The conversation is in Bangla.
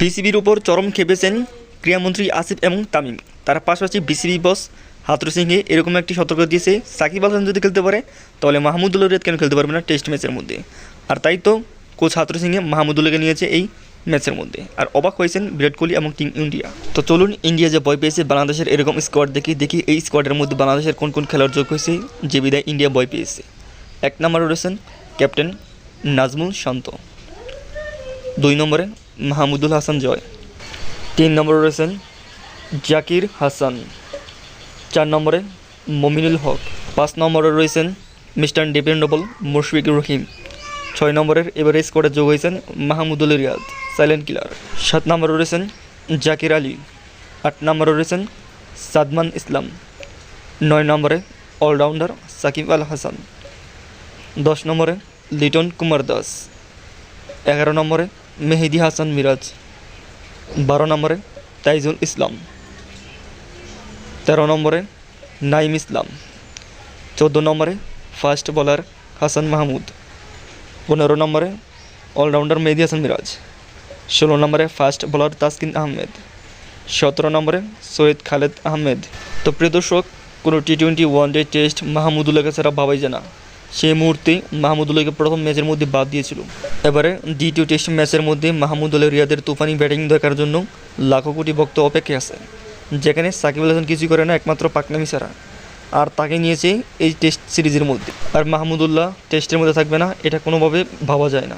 বিসিবির উপর চরম খেপেছেন ক্রীড়ামন্ত্রী আসিফ এবং তামিম। তার পাশাপাশি বিসিবি বস হাতুর সিংহে এরকম একটি সতর্ক দিয়েছে। সাকিব আল হাসান যদি খেলতে পারে, তাহলে মাহমুদুল্লাহ রিয়াদ কেন খেলতে পারবে না টেস্ট ম্যাচের মধ্যে? আর তাই তো কোচ হাতুর সিংহে মাহমুদুল্লাহকে নিয়েছে এই ম্যাচের মধ্যে। আর অবাক হয়েছেন বিরাট কোহলি এবং টিম ইন্ডিয়া। তো চলুন ইন্ডিয়া যে ভয় পেয়েছে, বাংলাদেশের এরকম স্কোয়াড দেখি দেখি এই স্কোয়াডের মধ্যে বাংলাদেশের কোন কোন খেলোয়াড় যোগ হয়েছে যে বিদায় ইন্ডিয়া ভয় পেয়েছে। এক নম্বরে রয়েছেন ক্যাপ্টেন নাজমুল শান্ত। দুই নম্বরে মাহমুদুল হাসান জয়। তিন নম্বরে রয়েছেন জাকির হাসান। চার নম্বরে মমিনুল হক। পাঁচ নম্বরে রয়েছেন মিস্টার ডিপেন্ডেবল মুশফিকুর রহিম। ছয় নম্বরের এবারে স্কোয়াডে যোগ হয়েছেন মাহমুদুল রিয়াদ সাইলেন্ট কিলার সাত নম্বরে রয়েছেন জাকির আলী। আট নম্বরে রয়েছেন সাদমান ইসলাম। নয় নম্বরে অলরাউন্ডার সাকিব আল হাসান। দশ নম্বরে লিটন কুমার দাস। এগারো নম্বরে মেহেদি হাসান মিরাজ, বারো নম্বরে তাইজুল ইসলাম, তেরো নম্বরে নাইম ইসলাম, চোদ্দ নম্বরে ফাস্ট বোলার হাসান মাহমুদ, পনেরো নম্বরে অলরাউন্ডার মেহেদি হাসান মিরাজ, ষোলো নম্বরে ফাস্ট বোলার তাসকিন আহমেদ, সতেরো নম্বরে সৈয়দ খালেদ আহমেদ। তো প্রিয় দর্শক, কোনো T twenty one day test মাহমুদুল্লাহকে ছাড়া ভাবাই যায় না। সেই মুহূর্তে মাহমুদুল্লাহকে প্রথম ম্যাচের মধ্যে বাদ দিয়েছিল। এবারে দ্বিতীয় টেস্ট ম্যাচের মধ্যে মাহমুদুল্লাহ রিয়াদের তুফানি ব্যাটিং দেখার জন্য লাখো কোটি ভক্ত অপেক্ষায় আছে, যেখানে সাকিব আল হাসান কিছুই করে না, একমাত্র পাকনামি ছাড়া। আর তাকে নিয়েছে এই টেস্ট সিরিজের মধ্যে। আর মাহমুদুল্লাহ টেস্টের মধ্যে থাকবে না, এটা কোনোভাবে ভাবা যায় না।